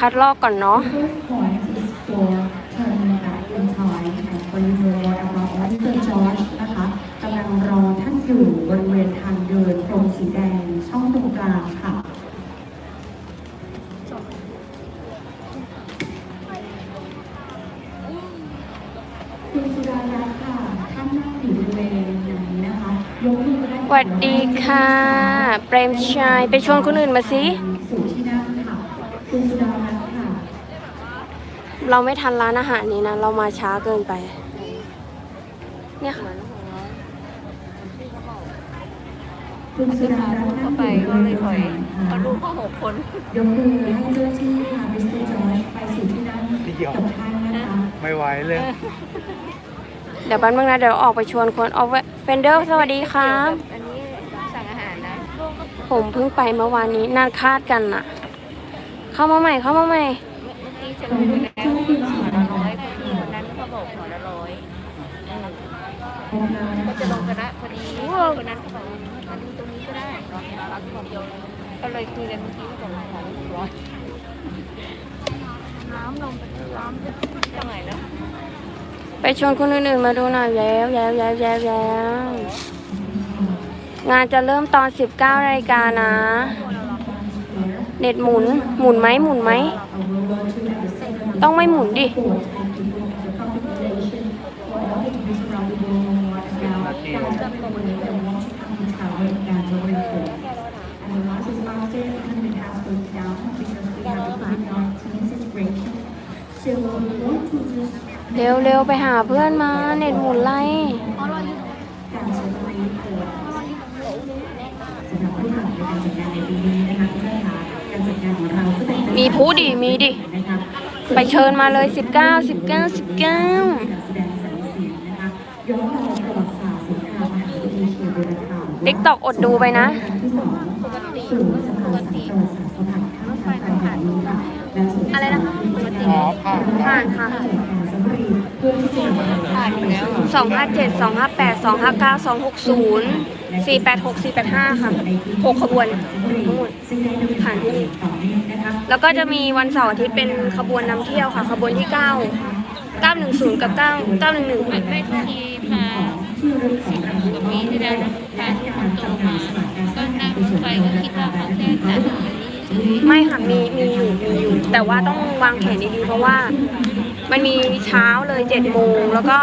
คัดลอกก่อนเนาะ The first point is for turning back in time and for you know more about Mr. George นะคะกำลังรอท่านอยู่บริเวณทางเดินตรงสีแดงช่องตรงกลางค่ะคุณสุดารัตน์ค่ะท่านนั่งอยู่บริเวณไหนนะคะยกมือได้สวัสดีค่ะ เปรมชัยไปชวนคนอื่นมาสิ สู่ที่นั่งค่ะ คุณสุดารัตน์ค่ะ เราไม่ทันร้านอาหารนี้นะ เรามาช้าเกินไป เนี่ยค่ะคุณสุดารัตน์นั่งไปอยู่ก็เลยถอยค่ะเพราะลูกก็หกคนยกมือให้เจ้าหน้าที่ค่ะมิสเตอร์จอร์จไปสู่ที่นั่งกับท่านนะคะไม่ไหวเลย เดี๋ยวแป๊บนึงนะ เดี๋ยวออกไปชวนคนเอาเฟนเดอร์สวัสดีครับอันนี้สั่งอาหารนะผมเพิ่งไปเมื่อวานนี้นานคาดกันน่ะ เข้ามาใหม่เข้ามาใหม่เมื่อกี้ จะลงไปแล้วหัวละร้อยคนที่วันนั้นเขาบอกหัวละร้อยก็จะลงคณะพอดีคนนั้นเขาบอกมันตรงนี้ก็ได้รักคนเดียวก็เลยคุยกันเมื่อกี้ว่าจะลงหัวละร้อยน้ำลงไปน้ำจะจะไหนนะไปชวนคนอื่นๆมาดูหน่อยแล้วแล้วแล้วแล้วแล้วงานจะเริ่มตอน 19นาฬิกานะ เน็ตหมุน หมุนไหมหมุนไหม ต้องไม่หมุนดิ เร็วเร็วไปหาเพื่อนมา เน็ตหมุนไล่การใช้บริการสำหรับผู้ทำการจัดงานในปีนี้นะคะทุกท่านคะการจัดงานของเราจะเป็นมีผู้ดิ มีดินะคะ ไปเชิญมาเลย19 19 19การแสดงแสงสีนะคะย้อนรอยประวัติศาสตร์สงครามมหาวิทยาลัยเชียร์โบราณคามติ๊กตอกอดดูไปนะที่สองสู่สะพานสายประวัติศาสตร์สะพานข้ามทางไกลแห่งนี้ค่ะและสู่อะไรนะคะอ๋อผ่านผ่านค่ะจัดการสำรีเพื่อที่จะนำมาผ่านอยู่แล้วเหรอ257 258 259 260 486 485ค่ะ6ขบวนทั้งหมดซึ่งได้ดำเนินผ่านที่ แล้วก็จะมีวันเสาร์อาทิตย์เป็นขบวนนำเที่ยวค่ะ ขบวนที่ 9 910 กับ9 911 ไม่ทุกทีพากับปีที่แล้วนะพาที่คนโตมาก็นั่งรถไฟก็คิดว่าเขาแค่จัดอย่างนี้เฉยไม่ค่ะมีมีอยู่มีอยู่ แต่ว่าต้องวางแผนดีๆเพราะว่า มันมีเช้าเลย7โมงแล้วก็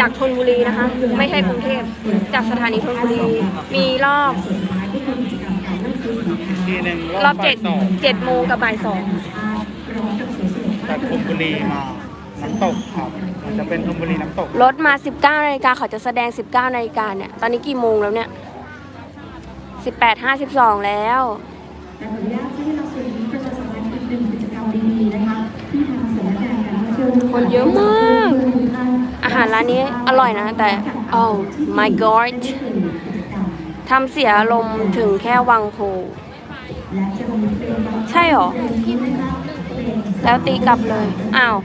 จากธนบุรีนะคะ ไม่ใช่กรุงเทพจากสถานีธนบุรี มีรอบ ทีหนึ่งรอบบ่าเจ็ยดสองเจ็ดโมงกับบ่ายสองจากธนบุรีมา น้ำตกครับมันจะเป็นธนบุรีน้ำตกรถมา 19นาฬิกาเขาจะแสดง 19นาฬิกาเนี่ย ตอนนี้กี่โมงแล้วเนี่ย 18 52 แล้วแต่ขออนุญาตที่เราส่วนนี้ประชาสัมพันธ์อีกหนึ่งกิจกรรมดีๆนะคะที่ทางสำนักงานการท่องเที่ยวคนเยอะมาก อาหารร้านนี้อร่อยนะ แต่ oh my god ทำเสียอารมณ์ถึงแค่วังโพ ใช่เหรอ แล้วตีกลับเลย อ้าว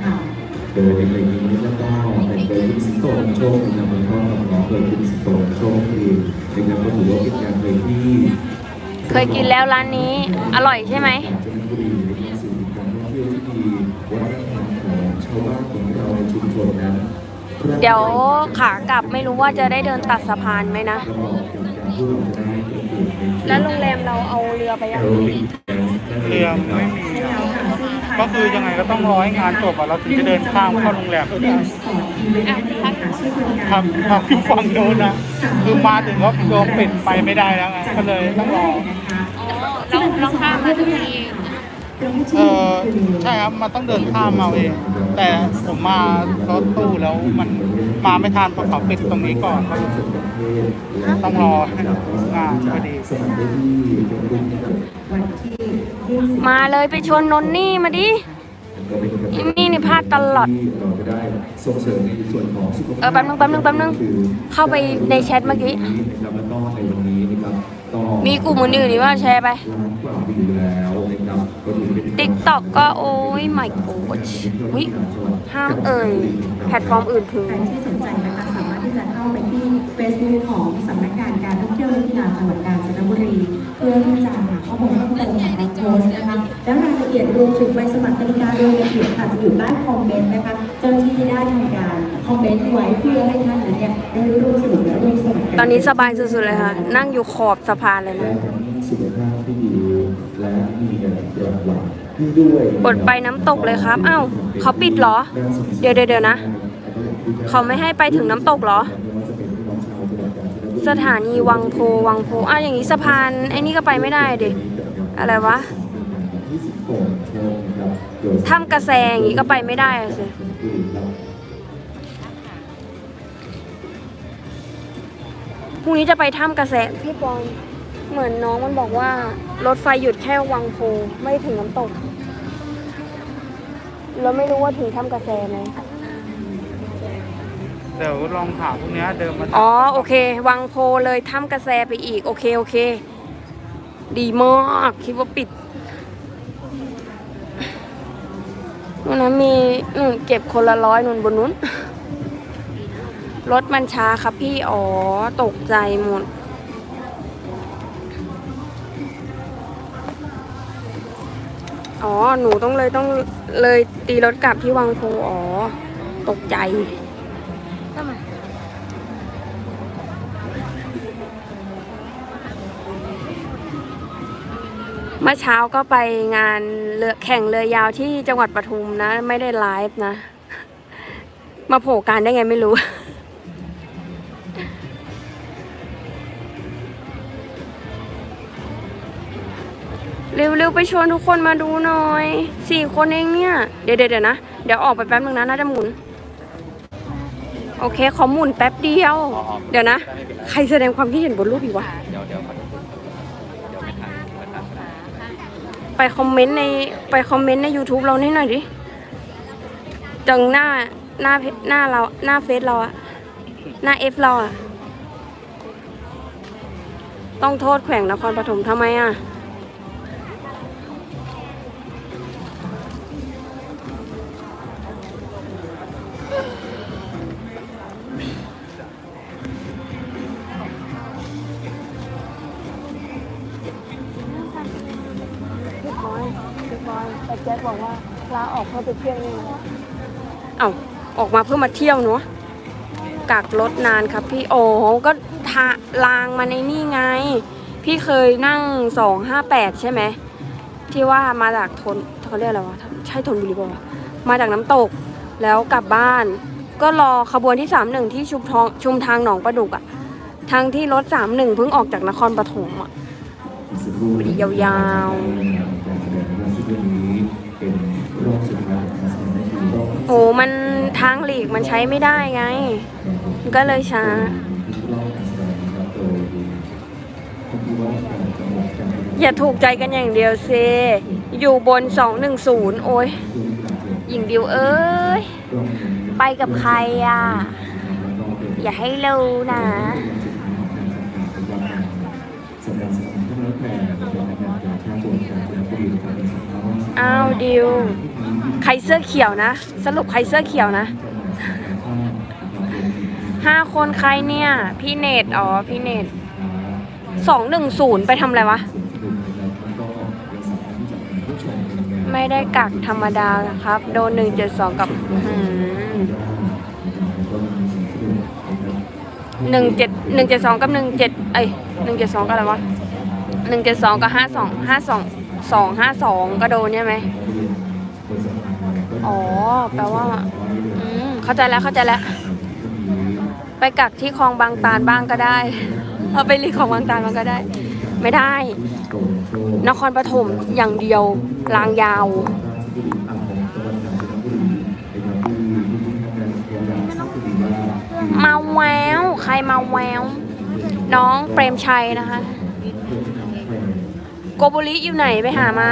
โดยในเพลงนี้แล้วก็แต่งโดยคุณสิงโตนำโชคนะครับแล้วก็ร้องโดยคุณสิงโตนำโชคเองนะครับก็ถือว่าเป็นการเพลงที่ เคยกินแล้วร้านนี้ อร่อยใช่ไหมจังหวัดบุรีนะครับสื่อการท่องเที่ยวที่ดีวัฒนธรรมของชาวบ้านของเราในชุมชนนั้นเดี๋ยวขากลับไม่รู้ว่าจะได้เดินตัดสะพานไหมนะ ระบอกเป็นการที่เราจะได้เป็นเกียรติในแล้วโรงแรมเราเอาเรือไปยังแอโรบิกแดนซ์นั่นเอเรืองนะคไม่รับมีอะก็คือยังไงก็ต้องรอให้งานจบอะเราถึงจะเดินข้ามเข้าโรงแรมได้ครับครับที่ฟังโน้นนะคือมาถึงก็โดนปิดไปไม่ได้แล้วไงก็เลยต้องรอแล้วเราข้ามมาทุกที เออใช่ครับมันต้องเดินข้ามมาเอง แต่ผมมารถตู้แล้วมันมาไม่ทันเพราะเขาปิดตรงนี้ก่อนต้องรองานพอดี มาเลยไปชวนนนนี่มาดินกำลังใจอิมนี่นี่พลาดตลอดเราจะได้ส่งเสริมในส่วนของเออแป๊บนึงแป๊บนึงแป๊บนึงเข้าไปในแชทเมื่อกี้ มีกลุ่มอื่นๆอีกว่าแชร์ไปล้านกว่าวิวแล้วนะครับก็ถือเป็นติ๊กต็อกก็โอ้ยไม่โกดวิห้ามเอ่ยแพลตฟอร์มอื่นถึง ใครที่สนใจนะคะสามารถที่จะจะเข้าไปที่ Facebook ของสำนักงานการท่องเที่ยวและกีฬาจังหวัดกาญจนบุรี เพื่อที่จะหาข้อมูลเพิ่มเติมของเราโพสต์นะคะและรายละเอียดรวมถึงใบสมัครกติกาโดยละเอียดค่ะจะอยู่ใต้คอมเมนต์นะคะเจ้าหน้าที่ได้ทำการคอมเมนต์ไว้เพื่อให้ท่านนั้นเนี่ยได้ร่วมสนุกและร่วมสนุกกัตอนนี้สบายสุดๆเลยค่ะ นั่งอยู่ขอบสะพานเลยและนะ ทั้งสุขภาพที่ดีและมีเงินรางวัลด้วยกดไปน้ำตกเลยครับอ้าวเขาปิดเหรอเดี๋ยวเดี๋ยวเดี๋ยวนะ เขาไม่ให้ไปถึงน้ำตกเหรอ สถานีวังโพวังโพอ้าวอย่างนี้สะพานไอ้นี่ก็ไปไม่ได้ดิ อะไรวะ ถ้ำกระแสอย่างนี้ก็ไปไม่ได้อะสิ พรุ่งนี้จะไปถ้ำกระแสพี่ปอนเหมือนน้องมันบอกว่า รถไฟหยุดแค่วังโพไม่ถึงน้ำตกเราไม่รู้ว่าถึงถ้ำกระแสไหมเดี๋ยวลองถามพวกเนี้ยเดิมมาอ๋อโอเค วังโพเลยถ้ำกระแสไปอีก โอเคโอเค ดีมากคิดว่าปิดนู่นนะมี นู่นเก็บคนละร้อยนู่นบนนู้น รถมันช้าครับพี่อ๋อตกใจหมดอ๋อ หนูต้องเลยต้องเลยตีรถกลับที่วังโพอ๋อ ตกใจ มื่อเช้าก็ไปงานเรือแข่งเรือยาวที่จังหวัดปทุมนะ ไม่ได้ไลฟ์นะ มาโผล่การได้ไงไม่รู้ เร็วๆไปชวนทุกคนมาดูหน่อยสี่คนเองเนี่ย เดี๋ยวเดี๋ยวนะ เดี๋ยวออกไปแป๊บนึงนะ น่าจะหมุน โอเคขอหมุนแป๊บเดียว เดี๋ยวนะ ใครแสดงความคิดเห็นบนรูปอีกวะ ไปคอมเมนต์ในไปคอมเมนต์ใน YouTube เรานี่หน่อยดิจังหน้าหน้าหน้าเราหน้าเฟซเราอะหน้าเอฟเราอะต้องโทษแขวงนครปฐมทำไมอะ เพื่อไปเที่ยวนี่นะเอ้าออกมาเพื่อมาเที่ยวเนาะกักรถนานครับพี่โอ้ก็ทาลางมาในนี่ไง พี่เคยนั่งสองห้าแปดใช่ไหมที่ว่ามาจากทนเขาเรียกอะไรวะใช่ทนบุรีป่าวะมาจากน้ำตกแล้วกลับบ้าน ก็รอขบวนที่สามหนึ่งที่ชุมทองชุมทางหนองประดุกอะทางที่รถสามหนึ่งเพิ่งออกจากนครปฐมอะยาวๆ โอ้มันทางหลีกมันใช้ไม่ได้ไงก็เลยช้า อย่าถูกใจกันอย่างเดียวเซ อยู่บน 210 โอ้ยหญิงดิวเอ้ย ไปกับใครอะ อย่าให้เรู้นะ อ้าวดิวใครเสื้อเขียวนะ สรุปใครเสื้อเขียวนะห้าคนใครเนี่ย พี่เนตอ๋อ พี่เนต210ไปทำอะไรวะ ไม่ได้กักธรรมดาครับ โดน172กับหืมหนึ่งเจ็ดหนึ่งเจ็ดสองกับหนึ่งเจ็ดเอ้ยหนึ่งเจ็ดสองกับอะไรวะหนึ่งเจ็ดสองกับห้าสองห้าสอง สองห้าสองก็โดนใช่ไหมอ๋อ แปลว่า อืม เข้าใจแล้วเข้าใจแล้ว ไปกักที่คลองบางตาลบ้างก็ได้ เอาไปรีคลองบางตาลบ้างก็ได้ ไม่ได้ นครปฐมอย่างเดียวลางยาวมาแววใครมาแววน้องเปรมชัยนะคะ โกบุริอยู่ไหนไปหามา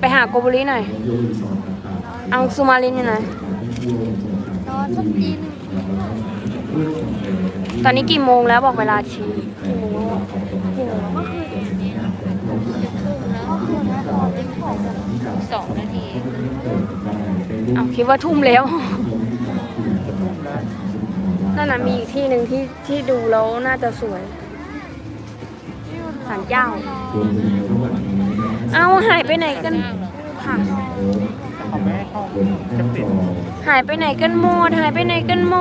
ไปหาโกบุริหน่อยอังสุมาลินอยู่ไหนตอนนี้กี่โมงแล้วบอกเวลาทีกี่โมงแล้วอสองนาทีเอาคิดว่าทุ่มแล้วนั่นน่ะมีอีกที่หนึ่งที่ที่ดูแล้วน่าจะสวย ศาลเจ้ารวมถึงระหว่างนี้นะครับเอาหายไปไหนกันค่ะเขาไม่ให้เข้าบนหน้าจอหายไปไหนกันหมด หายไปไหนกันหม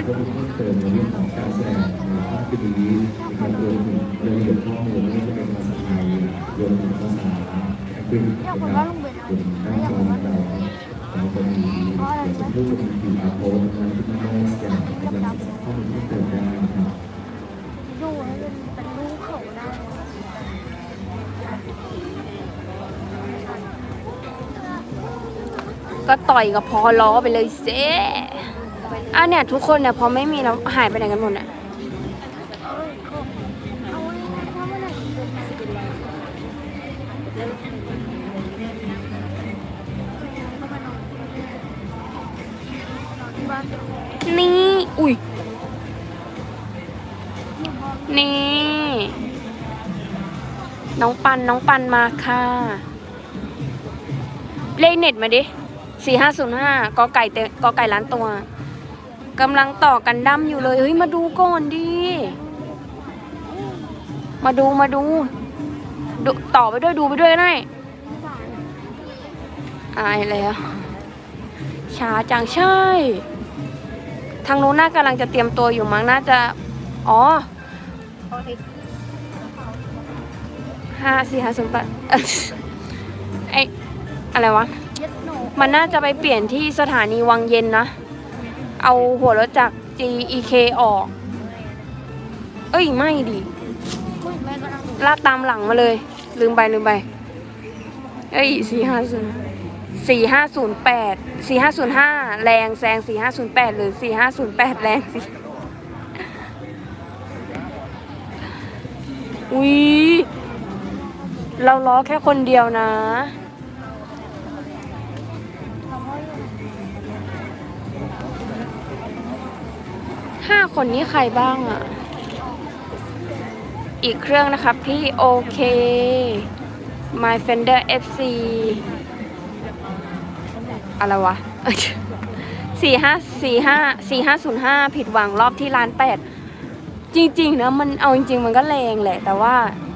ดก็มีเพิ่มเติมในเรื่องของการแสดงในภาพพิธีนะครับรวมถึงรายละเอียดข้อมูลไม่ว่าจะเป็นภาษาไทยรวมถึงภาษาอังกฤษนะครับบนหน้าจอของเราแล้วก็มีเดี๋ยวสักครู่จะมี QR code นะครับที่ท่านได้สแกนนะครับศึกษาข้อมูลเพิ่มเติมได้นะครับดูให้เป็นเป็นรูปเขาได้ ก็ต่อยกับพอล้อไปเลยเซ่อะเนี่ย ทุกคนเนี่ยพอไม่มีแล้วหายไปไหนกันหมดเนี่ยเอาไว้ถ้าเมื่อไหร่เดินสิบเป็นไรที่บ้านนี่ อุ้ย น้องปันน้องปันมาค่ะ เลขเน็ตมาดิสี่ห้าศูนย์ห้ากอไก่เตกอไก่ล้านตัวกำลังต่อกันดั้มอยู่เลย เฮ้ย มาดูก่อนดิ มาดูมาดูดู ต่อไปด้วยดูไปด้วยก็ได้อายแล้วช้าจังใช่ ทางนู้นน่ากำลังจะเตรียมตัวอยู่มั้งน่าจะ อ๋อ ห้าสี่ห้าศูนย์แปดไออะไรวะ มันน่าจะไปเปลี่ยนที่สถานีวังเย็นนะ เอาหัวรถจาก GEK ออก เอ้ย ไม่ดิลากตามหลังมาเลย ลืมไป ลืมไป เอ้ยสี่ห้าศูนย์สี่ห้าศูนย์แปดสี่ห้าศูนย์ห้าแรงแซงสี่ห้าศูนย์แปดหรือสี่ห้าศูนย์แปดแรงสิอุ๊ย เราล้อแค่คนเดียวนะ ห้าคนนี้ใครบ้างอะ อีกเครื่องนะครับพี่โอเค My Fender FC อะไรวะสี่ห้าสี่ห้าสี่ห้าศูนย์ห้าผิดหวังรอบที่ร้านแปดจริง ๆ นะ มันเอาจริง ๆ มันก็แรงแหละ แต่ว่า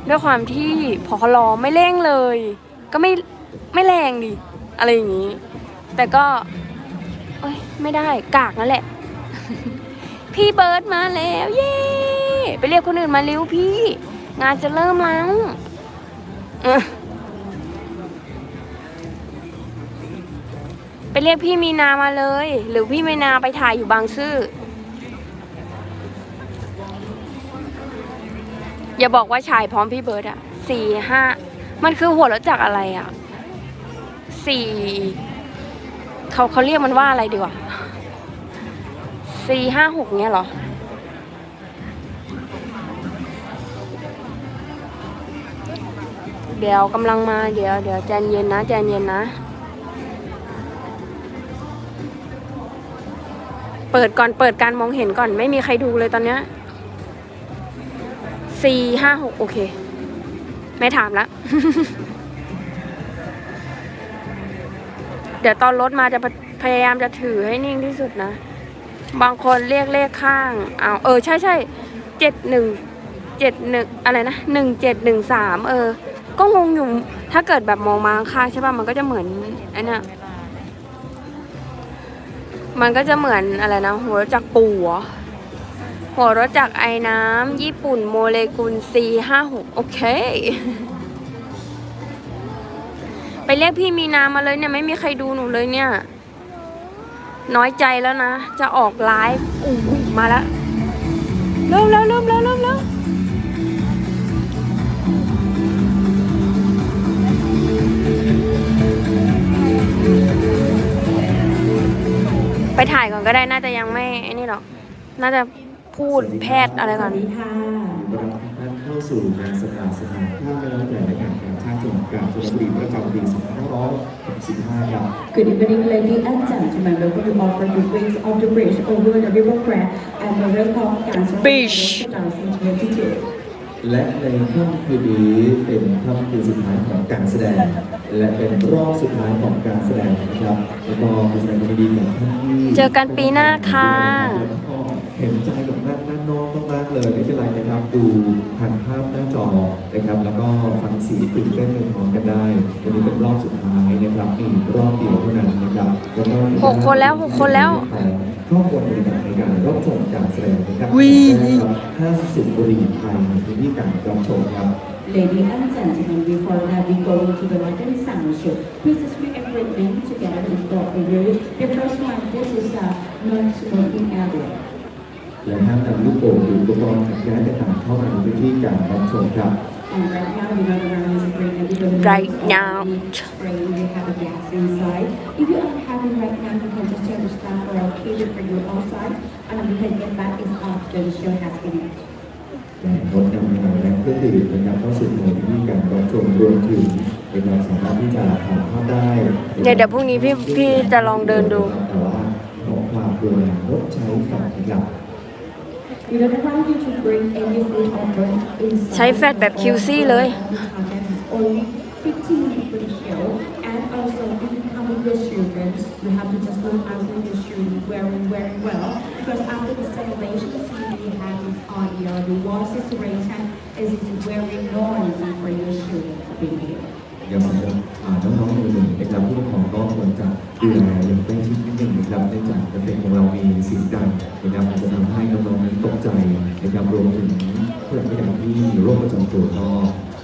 ด้วยความที่พอคลอไม่เร่งเลย ก็ไม่ไม่แรงดิอะไรอย่างนี้ แต่ก็เอ้ยไม่ได้กากนั่นแหละ พี่เบิร์ดมาแล้วเย้ไปเรียกคนอื่นมาเร็วพี่ งานจะเริ่มแล้วไปเรียกพี่มีนามาเลย หรือพี่มีนาไปถ่ายอยู่บางซื่อ อย่าบอกว่าชายพร้อมพี่เบิร์ดอะสี่ห้ามันคือหัวรถจักรอะไรอะสี่เขาเขาเรียกมันว่าอะไรดีวะสี่ห้าหกเนี้ยเหรอเดี๋ยวกำลังมาเดี๋ยวเดี๋ยวใจเย็นนะใจเย็นนะ เปิดก่อนเปิดการมองเห็นก่อนไม่มีใครดูเลยตอนเนี้ย สี่ห้าหกโอเค ไม่ถามละ เดี๋ยวตอนรถมาจะพยายามจะถือให้นิ่งที่สุดนะ บางคนเรียกเลขข้าง เอาวเออ ใช่ใช่เจ็ดหนึ่งเจ็ดหนึ่งอะไรนะหนึ่งเจ็ดหนึ่งสามเออ ก็งงอยู่ ถ้าเกิดแบบมองมาข้างใช่ป่ะ มันก็จะเหมือนไอ้เนี่ยมันก็จะเหมือนอะไรนะหัวจักปูเหรอ หัวรถจักไอ้น้ำญี่ปุ่นโมเลกุล C ห้าหกโอเค ไปเรียกพี่มีนามาเลยเนี่ย ไม่มีใครดูหนูเลยเนี่ย น้อยใจแล้วนะ จะออกไลฟ์อู้มาแล้วเริ่มแล้วเริ่มแล้วเริ่มแล้วไปถ่ายก่อนก็ได้น่าจะยังไม่ไอ้นี่หรอก น่าจะ พูดแพทย์อะไรก่อนสวัสดีค่ะต้อนรับทุกท่านเข้าสู่งานสภาสภาข้าวและแต่รายการการชาติจังหวัดกาญจนบุรีประจำปี2565ครับ Good evening, ladies and gentlemen. Welcome to all from the wings of the bridge over the river Grand and the welcome dance Beach. 2022. และในค่ำคืนนี้เป็นค่ำคืนสุดท้ายของการแสดง และเป็นรอบสุดท้ายของการแสดงนะครับแล้วก็การแสดงความยินดีของท่านที่เจอกันปีหน้าค่ะ เห็นใจกับด้านด้านนอกมากๆเลยไม่เป็นไรนะครับ ดูผ่านภาพหน้าจอนะครับ แล้วก็ฟังเสียงตื่นเต้นไปพร้อมกันได้วันนี้เป็นรอบสุดท้ายนะครับอีกรอบเดียวเท่านั้นนะครับแล้วก็หกคนแล้วหกคนแล้วครอบครัวบริการในการรับชมการแสดงนะครับอุ๊ยห้าสิบบุรีภายในพื้นที่การรับชมครับ Ladies and gentlemen, before that we go into the London Sound Show, please just bring everything together in store for you. The first one, this is a non-smoking area. และห้ามนำลูกโป่งหรืออุปกรณ์ขัดแย้งต่างๆเข้ามาในพื้นที่การรับชมครับ And right now, we know the round is bring everybody. Right now. Spray, they have a gas inside. If you are having right now, you can just tell the staff or I'll keep it for you outside. And you can get back is after the show has finished. และงดนำอาหารและเครื่องดื่มนะครับเข้าสู่ในพื้นที่การรับชมรวมถึงเป็นการสามารถที่จะถ่ายภาพได้เดี๋ยวเดี๋ยวพรุ่งนี้พี่พี่จะลองเดินดู แต่ว่าขอความกรุณางดใช้แฟลชนะครับ ใช้แฟลชแบบ QC เลย That is only 15 minutes for the show. And also, if you come with your children, you have to just look after your children very, very well. Because after the celebration, we have this audio. The wall situation is very noisy for your children to be here. อย่างสำหรับอ่าน้องๆหนุ่มๆนะครับผู้ปกครองก็ควรจะดูแลอย่างใกล้ชิดนิดนึงนะครับเนื่องจากกระเป็นของเรามีเสียงดังนะครับอาจจะทำให้น้องๆนั้นตกใจนะครับรวมถึงผู้หลักผู้ใหญ่ที่มีโรคประจำตัวก็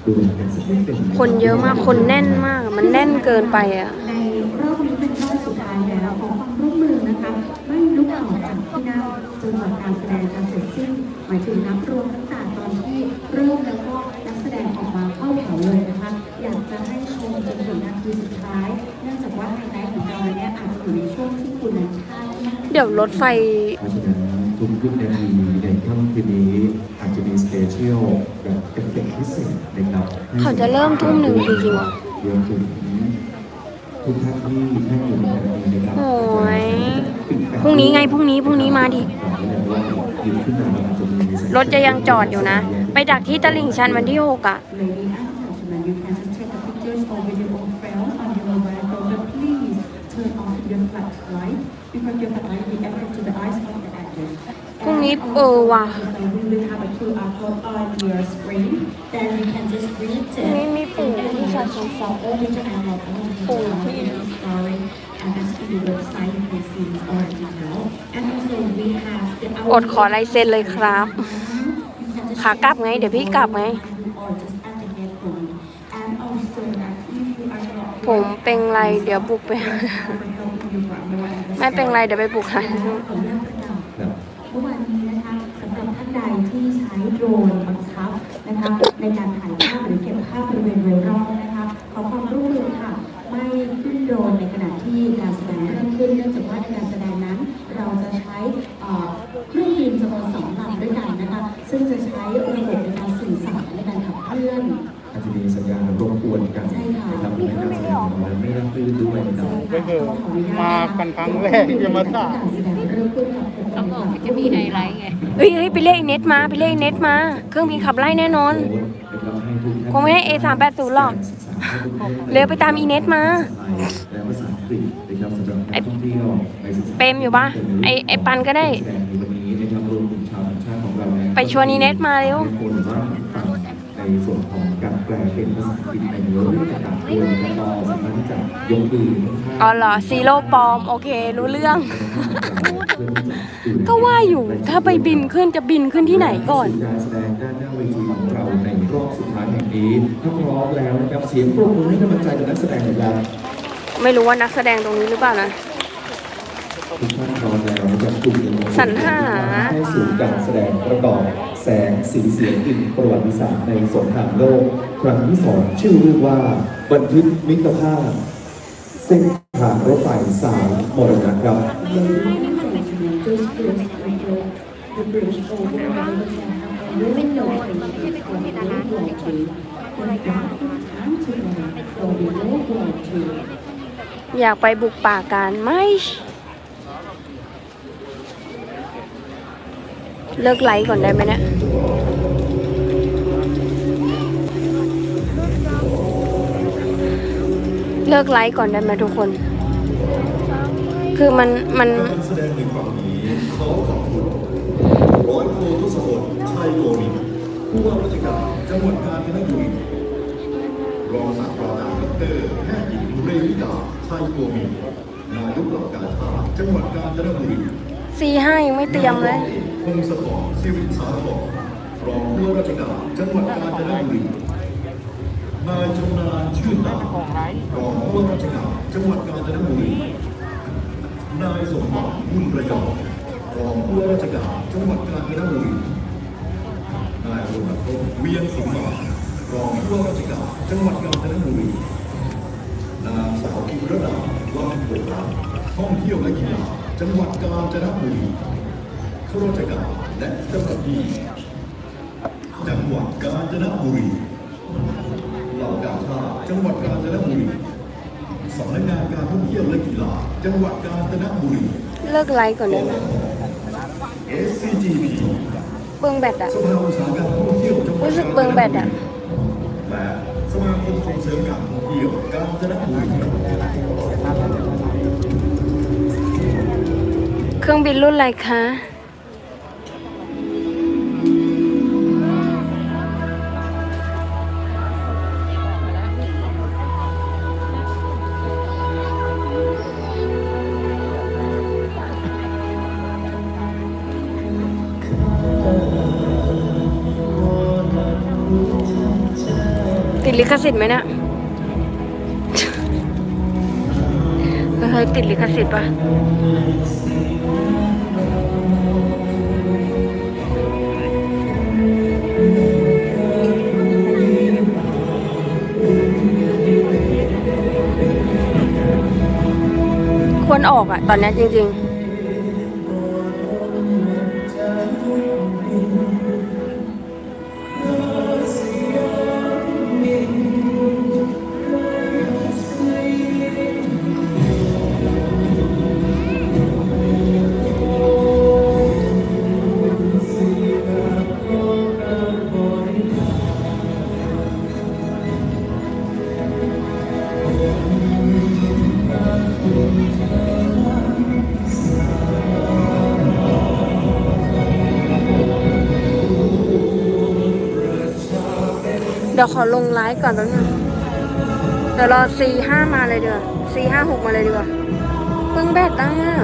ดูแลกันสักนิดหนึ่งคนเยอะมากคนแน่นมาก มันแน่นเกินไปอะในรอบนี้เป็นรอบสุดท้ายแล้วขอความร่วมมือนะคะไม่ลุกออกจากที่นั่งจนกว่าการแสดงจะเสร็จสิ้นหมายถึงนับรวม เดี๋ยวรถไฟ เพราะฉะนั้นทุกยุคนาทีในค่ำคืนนี้อาจจะมีสเปเชียลแบบเอฟเฟกต์พิเศษนะครับเขาจะเริ่มทุ่มหนึ่งจริงๆเหรอรวมถึงทุกท่านที่นั่งอยู่ในงานนี้นะครับโอ้ยพรุ่งนี้ไงพรุ่งนี้พรุ่งนี้มาดิ รถจะยังจอดอยู่นะ ไปดักที่ตลิ่งชันวันที่หกอะ Ladies and gentlemen, you can just take the pictures or video or film on your mobile phone, but please turn off your flashlight พรุ่งนี้เออว่ะพรุ่งนี้มีปู่ที่ชาชงสองปู่ที่ อดขอลายเซ็นเลยครับ ขากลับไง เดี๋ยวพี่กลับไง ผมเป็นไร เดี๋ยวบุกไป ไม่เป็นไรเดี๋ยวไปปลุกให้ขออนุญาตประกาศครับเมื่อวานนี้นะคะสำหรับท่านใดที่ใช้โดรนบังคับนะคะในการถ่ายภาพหรือเก็บภาพบริเวณโดยรอบนะคะขอความร่วมมือค่ะ ไม่ขึ้นโดรนในขณะที่การ นะครับไม่เคยมากันครั้งแรกจะมาถ่ายเขาบอกว่าจะมีไฮไลท์ไงเฮ้ยเฮ้ยไปเรียกไอ้เน็ตมาไปเรียกไอ้เน็ตมา เครื่องบินขับไล่แน่นอน คงไม่ให้ A380 หรอกเร็วไปตามอีเน็ตมาและภาษาอังกฤษนะครับสำหรับนักท่องเที่ยวไปศึกษาเปรมอยู่ปะไอไอปันก็ได้ ไปชวนอีเน็ตมาเร็ว คนว่าฟังในส่วนของการแปเป็นภาษาอังกฤษในเรื่องต่างๆด้วยนะครับก็สามารถที่จะยกมือข้างๆอ๋อเหรอซีโร่ปลอมโอเครู้เรื่อง ก็ว่าอยู่ถ้าไปบินขึ้นจะบินขึ้นที่ไหนก่อน การแสดงด้านหน้าเวทีของเราในรอบสุดท้ายแห่งนี้ถ้าพร้อมแล้วนะครับเสียงปรบมือให้กำลังใจกับนักแสดงหน่อยครับไม่รู้ว่านักแสดงตรงนี้หรือเปล่านะทุกท่านพร้อมแล้ว นะครับจุดหนึ่งสรรหาเข้าสู่การแสดงประกอบแสงสีเสียงอินประวัติศาสตร์ในสงครามโลก ครั้งที่สองชื่อเรื่องว่าบันทึกมิตรภาพ เส้นทางรถไฟสายมรณะครับ Ladies and gentlemen, just please control the bridge over the river and a really location for the World War II. The gap in time together for the World War II. อยากไปบุกป่ากันไม่ เลิกไลฟ์ก่อนได้ไหมเนี่ยเลิกไลฟ์ก่อนได้ไหมทุกคน คือมันมันแสดงในครั้งนี้ขอขอบคุณร้อยโททศพลชัยโกมินผู้ว่าราชการจังหวัดกาญจนบุรีรองศาสตราจารย์ดอกเตอรแพทย์หญิงเรวิกาชัยโกมินนายกเหล่ากาชาติจังหวัดกาญจนบุรีซีห้ายังไม่เตรียมเลย พงศกรสิริสาธรรองผู้ว่าราชการจังหวัดกาญจนบุรีนายชำนาญชื่นตารองผู้ว่าราชการจังหวัดกาญจนบุรีนายสมบัติบุญประยอมรองผู้ว่าราชการจังหวัดกาญจนบุรีนายรณพงษ์เวียงสิงห์มารองผู้ว่าราชการจังหวัดกาญจนบุรีนางสาวกิรดาวังโผล่ท่องเที่ยวและกีฬาจังหวัดกาญจนบุรี ข้าราชการและเจ้าหน้าที่จังหวัดกาญจนบุรีเหล่ากาชาติจังหวัดกาญจนบุรีสำนักงานการท่องเที่ยวและกีฬาจังหวัดกาญจนบุรีเลิกไลฟ์ก่อนได้ไหม SCGP เบิ้งแบตอะสภาอุตสาหกรรมท่องเที่ยวจังหวัดรู้สึกเบิ่งแบตอะและสมาคมส่งเสริมการท่องเที่ยวกาญจนบุรีเครื่องบินรุ่นอะไรคะ ลิขสิทธิ์ไหมเนี่ยเฮ้ยติดลิขสิทธิ์ปะควรออกอะตอนนี้จริง ๆ ดี๋ยวขอลงไลฟ์ก่อนแป๊บนึงเดี๋ยวรอ C ห้ามาเลยเดีกว่า C ห้าหกมาเลยดีกว่าเพิ่งแบตตั้งอะ